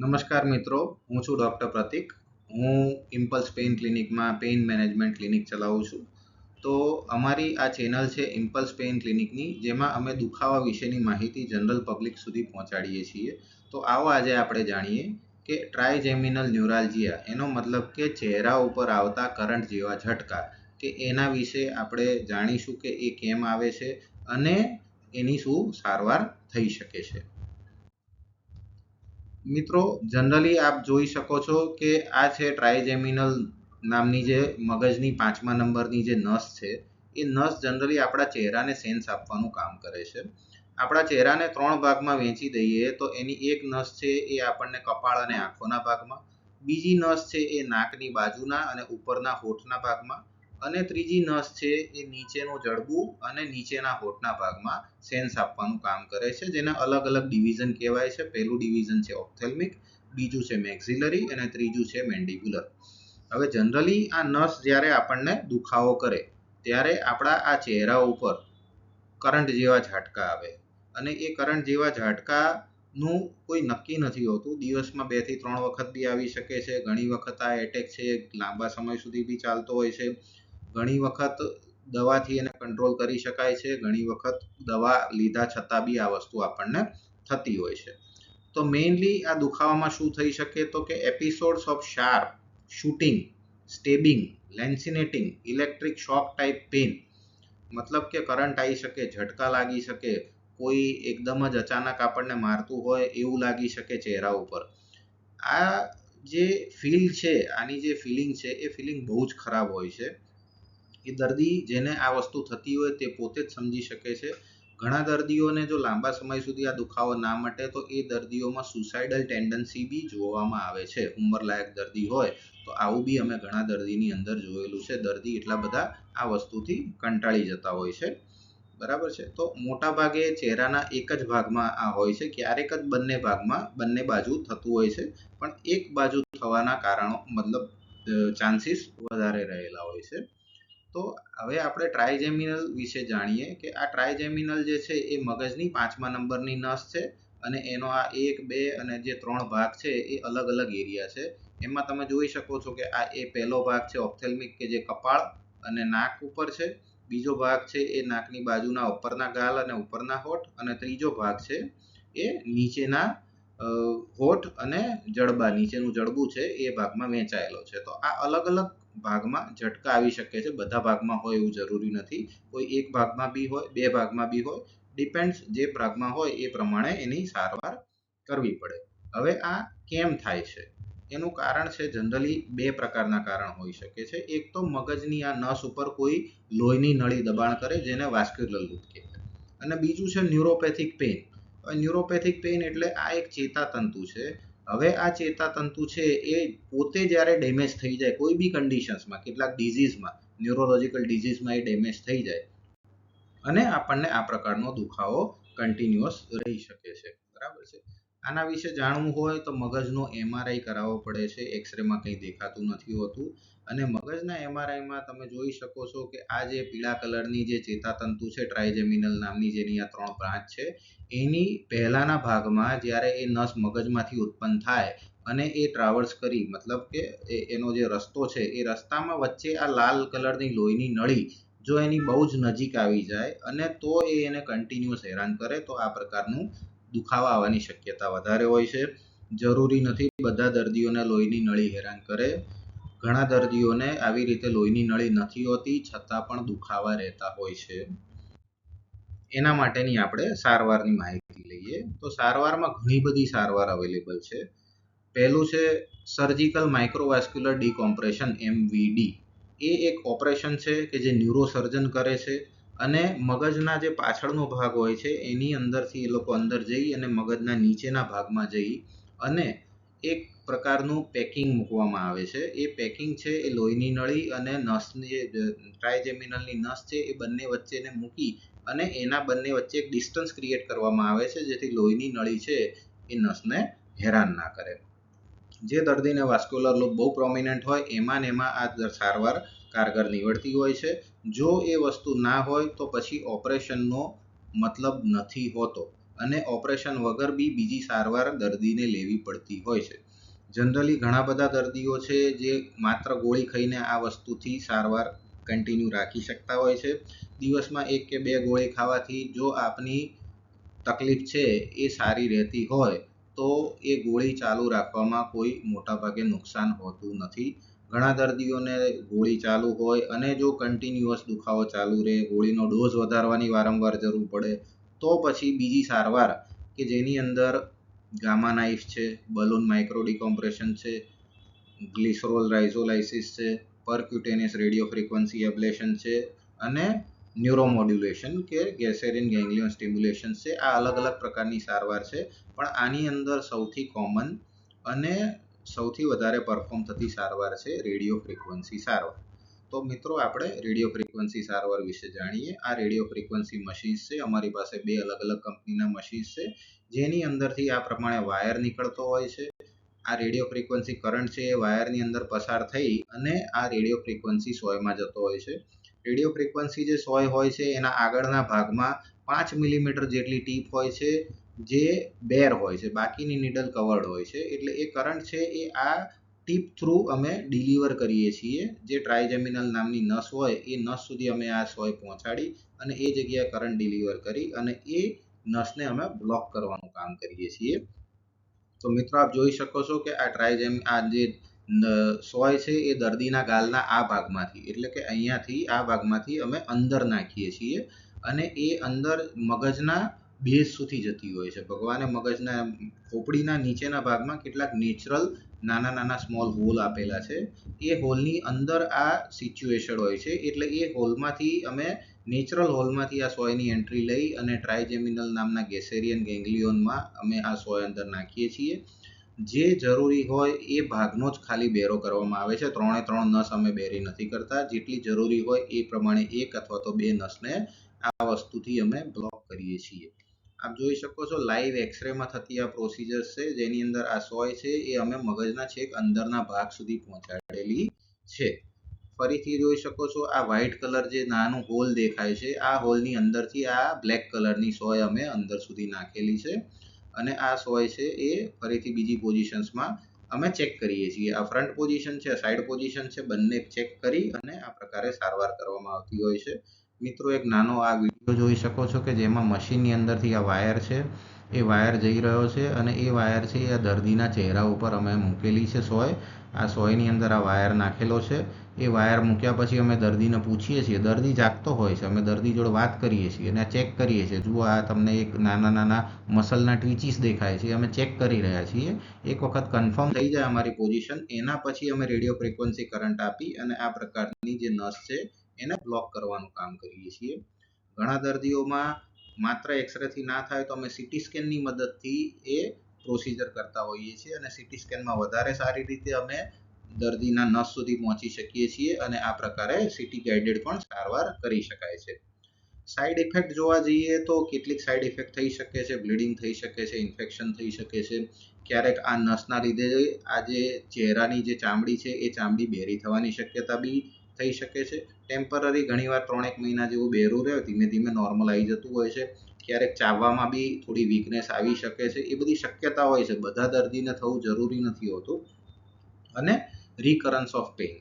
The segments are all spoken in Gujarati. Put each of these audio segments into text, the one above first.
નમસ્કાર મિત્રો, હું છું ડૉક્ટર પ્રતિક. હું ઇમ્પલ્સ પેઇન ક્લિનિકમાં પેઇન મેનેજમેન્ટ ક્લિનિક ચલાવું છું. તો અમારી આ ચેનલ છે ઇમ્પલ્સ પેઇન ક્લિનિકની જેમાં અમે દુખાવા વિશેની માહિતી જનરલ પબ્લિક સુધી પહોંચાડીએ છીએ. તો આવો આજે આપણે જાણીએ કે ટ્રાયજેમિનલ ન્યુરાલ્જિયા એનો મતલબ કે ચહેરા ઉપર આવતા કરંટ જેવા ઝટકા, કે એના વિશે આપણે જાણીશું કે એ કેમ આવે છે અને એની શું સારવાર થઈ શકે છે. મિત્રો જનરલી આપ જોઈ શકો છો કે આ છે ટ્રાયજેમિનલ નામની જે મગજની પાંચમા નંબરની જે નસ છે, એ નસ જનરલી આપણા ચહેરાને સેન્સ આપવાનું કામ કરે છે. આપણા ચહેરાને ત્રણ ભાગમાં વહેંચી દઈએ તો એની એક નસ છે એ આપણને કપાળ અને આંખોના ભાગમાં, બીજી નસ છે એ નાકની બાજુના અને ઉપરના હોઠના ભાગમાં અને ત્રીજી નસ છે એ નીચેનું જડબું અને નીચેના હોઠના ભાગમાં સેન્સ આપવાનું કામ કરે છે. જેને અલગ અલગ ડિવિઝન કહેવાય છે. પહેલું ડિવિઝન છે ઓપ્થેલ્મિક, બીજું છે મેક્ઝિલરી અને ત્રીજું છે મેન્ડિબ્યુલર. હવે જનરલી આ નસ જ્યારે આપણને દુખાવો કરે, ત્યારે આપણા આ ચહેરા ઉપર કરંટ જેવા ઝાટકા આવે અને એ કરંટ જેવા ઝાટકાનું કોઈ નક્કી નથી હોતું. દિવસમાં બેથી ત્રણ વખત બી આવી શકે છે. ઘણી વખત આ એટેક છે. લાંબા સમય સુધી બી ચાલતો હોય છે. ઘણી વખત દવાથી એને કંટ્રોલ કરી શકાય છે, ઘણી વખત દવા લીધા છતાં બી આ વસ્તુ આપણને થતી હોય છે. તો મેઇનલી આ દુખાવામાં શું થઈ શકે તો કે episodes of sharp shooting stabbing lancinating electric shock type pain મતલબ કે કરંટ આવી શકે, ઝટકા લાગી શકે, કોઈ એકદમ જ અચાનક આપણને મારતું હોય એવું લાગી શકે ચહેરા ઉપર. આ જે ફીલ છે, આની જે ફિલિંગ છે, એ ફિલિંગ બહુ જ ખરાબ હોય છે. એ દર્દી જેને આ વસ્તુ થતી હોય તે પોતે જ સમજી શકે છે. ઘણા દર્દીઓને જો લાંબા સમય સુધી આ દુખાવો ના મટે તો એ દર્દીઓમાં સુસાઇડલ ટેન્ડન્સી બી જોવામાં આવે છે. ઉંમરલાયક દર્દી હોય તો આવું બી અમે ઘણા દર્દીની અંદર જોયેલું છે. દર્દી એટલા બધા આ વસ્તુથી કંટાળી જતા હોય છે. બરાબર છે? તો મોટા ભાગે ચહેરાના એક જ ભાગમાં આ હોય છે. ક્યારેક જ બંને ભાગમાં, બંને બાજુ થતું હોય છે. પણ એક બાજુ થવાના કારણો મતલબ ચાન્સીસ વધારે રહેલા હોય છે. તો હવે આપણે ટ્રાયજેમિનલ વિશે જાણીએ કે આ ટ્રાયજેમિનલ જે છે એ મગજની પાંચમા નંબરની નસ છે અને એનો આ એક, બે અને જે ત્રણ ભાગ છે એ અલગ અલગ એરિયા છે. એમાં તમે જોઈ શકો છો કે આ એ પહેલો ભાગ છે ઓપ્થેલ્મિક કે જે કપાળ અને નાક ઉપર છે. બીજો ભાગ છે એ નાકની બાજુના ઉપરના ગાલ અને ઉપરના હોઠ અને ત્રીજો ભાગ છે એ નીચેના હોઠ અને જડબા નીચેનું જડબું છે એ ભાગમાં વહેંચાયેલો છે. તો આ અલગ અલગ ભાગમાં ઝટકા આવી શકે છે. બધા ભાગમાં હોય એવું જરૂરી નથી. કોઈ એક ભાગમાં બી હોય, બે ભાગમાં બી હોય, ડિપેન્ડ્સ જે ભાગમાં હોય એ પ્રમાણે એની સારવાર કરવી પડે. હવે આ કેમ થાય છે? એનું કારણ છે જનરલી બે પ્રકારના કારણ હોઈ શકે છે. એક તો મગજની આ નસ ઉપર કોઈ લોહીની નળી દબાણ કરે જેને વાસ્ક્યુલર લૂપ કહેવાય. અને બીજું છે ન્યુરોપેથિક પેઇન. ન્યુરોપેથિક પેઇન એટલે આ એક ચેતાતંતુ છે. હવે આ ચેતાતંતુ છે એ પોતે જ્યારે ડેમેજ થઈ જાય, કોઈ બી કન્ડિશન્સમાં કેટલાક ડિઝીઝમાં ન્યુરોલોજિકલ ડિઝીઝમાં એ ડેમેજ થઈ જાય અને આપણને આ પ્રકારનો દુખાવો કન્ટિન્યુઅસ રહી શકે છે. બરાબર છે? આના વિશે જાણવું હોય તો મગજનો એમઆરઆઈ કરાવવો પડે છે એક્સરેમાં કંઈ દેખાતું નથી હોતું. અને મગજના એમઆરઆઈમાં તમે જોઈ શકો છો કે આ જે પીળા કલરની જે ચેતાતંતુ છે ટ્રાયજેમિનલ નામની જેની આ ત્રણ બ્રાન્ચ છે, એની પહેલાના ભાગમાં જ્યારે એ નસ મગજમાંથી ઉત્પન્ન થાય અને એ ટ્રાવર્સ કરી, મતલબ કે એનો જે રસ્તો છે, એ રસ્તામાં વચ્ચે આ લાલ કલરની લોહીની નળી જો એની બહુ જ નજીક આવી જાય અને તો એ એને કન્ટિન્યુઅસ હેરાન કરે, તો આ પ્રકારનું દુખાવા આવવાની શક્યતા વધારે હોય છે. જરૂરી નથી બધા દર્દીઓને લોહીની નળી હેરાન કરે. ઘણા દર્દીઓને આવી રીતે લોહીની નળી નથી હોતી, છતાં પણ દુખાવા રહેતા હોય છે. એના માટેની આપણે સારવારની માહિતી લઈએ. તો સારવારમાં ઘણી બધી સારવાર અવેલેબલ છે. પહેલું છે સર્જિકલ માઇક્રોવાસ્ક્યુલર ડીકોમ્પ્રેશન એમવીડી એ એક ઓપરેશન છે કે જે ન્યુરોસર્જન કરે છે અને મગજના જે પાછળનો ભાગ હોય છે, એની અંદરથી એ લોકો અંદર જઈ અને મગજના નીચેના ભાગમાં જઈ અને એક પ્રકારનું પેકિંગ મૂકવામાં આવે છે. એ પેકિંગ છે એ લોહીની નળી અને નસની ટ્રાયજેમિનલની નસ છે એ બંને વચ્ચેને મૂકી અને એના બંને વચ્ચે એક ડિસ્ટન્સ ક્રિએટ કરવામાં આવે છે, જેથી લોહીની નળી છે એ નસને હેરાન ના કરે. જે દર્દીને વાસ્ક્યુલર લૂપ બહુ પ્રોમિનન્ટ હોય, એમાં એમાં આ સારવાર કારગર નીવડતી હોય છે. જો એ વસ્તુ ના હોય, તો પછી ઓપરેશનનો મતલબ નથી હોતો અને ઓપરેશન વગર બી બીજી સારવાર દર્દીને લેવી પડતી હોય છે. જનરલી ઘણા બધા દર્દીઓ છે જે માત્ર ગોળી ખાઈને આ વસ્તુથી સારવાર કન્ટિન્યુ રાખી શકતા હોય છે. દિવસમાં એક કે બે ગોળી ખાવાથી જો આપની તકલીફ છે એ સારી રહેતી હોય, તો એ ગોળી ચાલુ રાખવામાં કોઈ મોટાભાગે નુકસાન હોતું નથી. ઘણા દર્દીઓને ગોળી ચાલુ હોય અને જો કન્ટિન્યુઅસ દુખાવો ચાલુ રહે, ગોળીનો ડોઝ વધારવાની વારંવાર જરૂર પડે, તો પછી બીજી સારવાર કે જેની અંદર ગામા નાઇફ છે, બલૂન માઇક્રો ડિકોમ્પ્રેશન છે, ગ્લિસરોલ રાઇઝોલાઇસિસ છે, પરક્યુટેનિયસ રેડિયો ફ્રિક્વન્સી એબ્લેશન છે અને ન્યુરોમોડ્યુલેશન કે ગેસેરિન ગેંગ્લિયન સ્ટિમ્યુલેશન છે. આ અલગ અલગ પ્રકારની સારવાર છે. પણ આની અંદર સૌથી કોમન અને સૌથી વધારે પરફોર્મ થતી સારવાર છે રેડિયો ફ્રિક્વન્સી સારવાર. તો મિત્રો આપણે રેડિયો ફ્રીક્વન્સી સારવાર વિશે જાણીએ. આ રેડિયો ફ્રીક્વન્સી મશીન્સ છે. અમારી પાસે બે અલગ અલગ કંપનીના મશીન્સ છે. જેની અંદરથી આ પ્રમાણે વાયર નીકળતો હોય છે. આ રેડિયો ફ્રીક્વન્સી કરંટ છે એ વાયરની અંદર પસાર થઈ અને આ રેડિયો ફ્રીક્વન્સી સોયમાં જતો હોય છે. રેડિયો ફ્રીક્વન્સી જે સોય હોય છે એના આગળના ભાગમાં પાંચ મિલીમીટર જેટલી ટીપ હોય છે જે બેર હોય છે. બાકીની નીડલ કવર્ડ હોય છે. એટલે એ કરંટ છે એ આ ટીપ થ્રુ અમે ડિલિવર કરીએ છીએ. જે ટ્રાયજેમિનલ નામની નસ હોય, એ નસ સુધી અમે આ સોય પહોંચાડી અને એ જગ્યાએ કરંટ ડિલિવર કરી અને એ નસને અમે બ્લોક કરવાનું કામ કરીએ છીએ. તો મિત્રો, આપ જોઈ શકો છો કે આ ટ્રાયજેમ આ જે સોય છે, એ દર્દીના ગાલના આ ભાગમાંથી, એટલે કે અહીંયાથી આ ભાગમાંથી અમે અંદર નાખીએ છીએ અને એ અંદર મગજના બેઝ સુધી જતી હોય છે. ભગવાને મગજના ખોપડીના નીચેના ભાગમાં કેટલાક નેચરલ નાના નાના સ્મોલ હોલ આપેલા છે. એ હોલની અંદર આ સિચ્યુએશન હોય છે. એટલે એ હોલમાંથી અમે નેચરલ હોલમાંથી આ સોયની એન્ટ્રી લઈ અને ટ્રાયજેમિનલ નામના ગેસેરિયન ગેંગ્લિયોનમાં અમે આ સોય અંદર નાખીએ છીએ. જે જરૂરી હોય એ ભાગનો જ ખાલી બેરો કરવામાં આવે છે. ત્રણે ત્રણ નસ અમે બેરી નથી કરતા. જેટલી જરૂરી હોય એ પ્રમાણે એક અથવા તો બે નસને આ વસ્તુથી અમે બ્લોક કરીએ છીએ. આપ જોઈ શકો છો લાઈવ એક્સરેમાં થતી આ પ્રોસિજર છે, જેની અંદર આ સોય છે, એ અમે મગજના છેક અંદરના ભાગ સુધી પહોંચાડેલી છે. ફરીથી જોઈ શકો છો, આ વ્હાઇટ કલર જે નાનું હોલ દેખાય છે, આ હોલની અંદરથી આ બ્લેક કલરની સોય અમે અંદર સુધી નાખેલી છે. અને આ સોય છે એ ફરીથી બીજી પોઝિશન્સમાં અમે ચેક કરીએ છીએ. આ ફ્રન્ટ પોઝિશન છે સાઈડ પોઝિશન છે, બંને ચેક કરી અને આ પ્રકારે સારવાર કરવામાં આવતી હોય છે. મિત્રો, એક નાનો આ વીડિયો જોઈ શકો છો કે જેમાં મશીનની અંદરથી આ વાયર છે, એ વાયર જઈ રહ્યો છે અને એ વાયર છે એ દર્દીના ચહેરા ઉપર અમે મૂકેલી છે સોય. આ સોયની અંદર આ વાયર નાખેલો છે. એ વાયર મૂક્યા પછી અમે દર્દીને પૂછીએ છીએ, દર્દી જાગતો હોય છે? અમે દર્દી જોડે વાત કરીએ છીએ અને ચેક કરીએ છીએ. જુઓ આ તમને એક નાના નાના મસલના ટ્વીચીસ દેખાય છે. અમે ચેક કરી રહ્યા છીએ. એક વખત કન્ફર્મ થઈ જાય અમારી પોઝિશન. એના પછી અમે રેડિયો ફ્રિકવન્સી કરંટ આપી અને આ પ્રકારની જે નસ છે એને બ્લોક કરવાનું કામ કરીએ છીએ. ઘણા દર્દીઓમાં માત્ર એક્સરેથી ના થાય તો અમે સીટી સ્કેનની મદદથી એ પ્રોસીજર કરતા હોઈએ છીએ અને સીટી સ્કેનમાં વધારે સારી રીતે અમે દર્દીના નસ સુધી પહોંચી શકીએ છીએ અને આ પ્રકારે સીટી ગાઈડેડ પણ સારવાર કરી શકાય છે. સાઈડ ઇફેક્ટ જોવા જઈએ તો કેટલીક સાઈડ ઇફેક્ટ થઈ શકે છે બ્લીડિંગ થઈ શકે છે ઇન્ફેક્શન થઈ શકે છે. ક્યારેક આ નસના લીધે આ જે ચહેરાની જે ચામડી છે એ ચામડી બેરી થવાની શક્યતા બી થઈ શકે છે. ટેમ્પરરી ઘણીવાર ત્રણેક મહિના જેવું બેરું રહે, ધીમે ધીમે નોર્મલ આવી જતું હોય છે. ક્યારેક ચાવવામાં બી થોડી વીકનેસ આવી શકે છે. એ બધી શક્યતા હોય છે. બધા દર્દીને થવું જરૂરી નથી હોતું. અને રિકરન્સ ઓફ પેઇન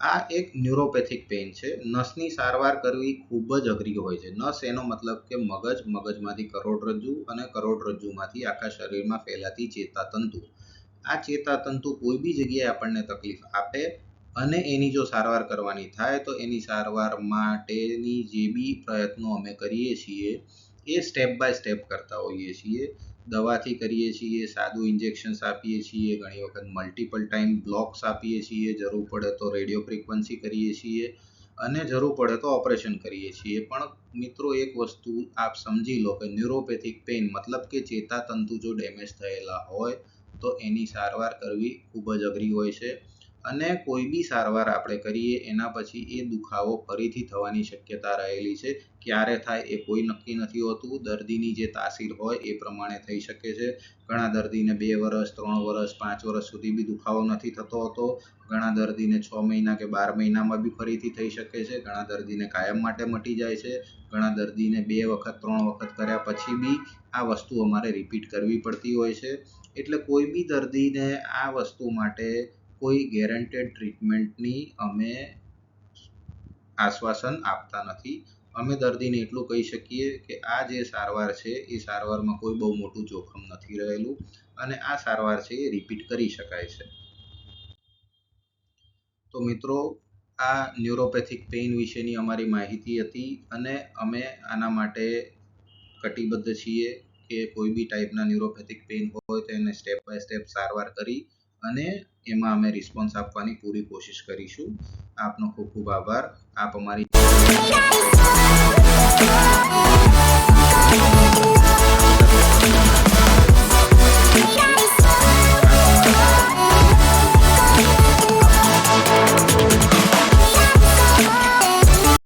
આ એક ન્યુરોપેથિક પેઇન છે. નસની સારવાર કરવી ખૂબ જ અઘરી હોય છે. નસ એનો મતલબ કે મગજ, મગજમાંથી કરોડરજ્જુ અને કરોડરજ્જુમાંથી આખા શરીરમાં ફેલાતી ચેતાતંતુ. આ ચેતાતંતુ કોઈ બી જગ્યાએ આપણને તકલીફ આપે અને એની જો સારવાર કરવાની થાય, તો એની સારવાર માટેની જે બી પ્રયત્નો અમે કરીએ છીએ, એ સ્ટેપ બાય સ્ટેપ કરતા હોઈએ છીએ. દવાથી કરીએ છીએ, સાદું ઇન્જેક્શન્સ આપીએ છીએ, ઘણી વખત મલ્ટિપલ ટાઈમ બ્લોક્સ આપીએ છીએ, જરૂર પડે તો રેડિયો ફ્રિકવન્સી કરીએ છીએ, અને જરૂર પડે તો ઓપરેશન કરીએ છીએ. પણ મિત્રો, એક વસ્તુ આપ સમજી લો કે ન્યુરોપેથિક પેઇન મતલબ કે ચેતાતંતુ જો ડેમેજ થયેલા હોય, તો એની સારવાર કરવી ખૂબ જ અઘરી હોય છે. અને કોઈ બી સારવાર આપણે કરીએ, એના પછી એ દુખાવો ફરીથી થવાની શક્યતા રહેલી છે. ક્યારે થાય એ કોઈ નક્કી નથી હોતું. દર્દીની જે તાસીર હોય એ પ્રમાણે થઈ શકે છે. ઘણા દર્દીને બે વર્ષ ત્રણ વર્ષ પાંચ વર્ષ સુધી બી દુખાવો નથી થતો હોતો. ઘણા દર્દીને છ મહિના કે બાર મહિનામાં બી ફરીથી થઈ શકે છે. ઘણા દર્દીને કાયમ માટે મટી જાય છે. ઘણા દર્દીને બે વખત, ત્રણ વખત કર્યા પછી બી આ વસ્તુ અમારે રિપીટ કરવી પડતી હોય છે. એટલે કોઈ બી દર્દીને આ વસ્તુ માટે કોઈ ગેરંટેડ ટ્રીટમેન્ટની અમે આશ્વાસન આપતા નથી. અમે દર્દીને એટલું કહી શકીએ કે આ જે સારવાર છે, એ સારવારમાં કોઈ બહુ મોટું જોખમ નથી રહેલું અને આ સારવાર છે એ રિપીટ કરી શકાય છે. તો મિત્રો, આ ન્યુરોપેથિક પેઇન વિશેની અમારી માહિતી હતી અને અમે આના માટે કટિબદ્ધ છીએ કે કોઈ બી ટાઈપના ન્યુરોપેથિક પેઇન હોય તો એને સ્ટેપ બાય સ્ટેપ સારવાર કરી અને એમાં અમે રિસ્પોન્સ આપવાની પૂરી કોશિશ કરીશું. આપનો ખૂબ ખૂબ આભાર. આપ અમારી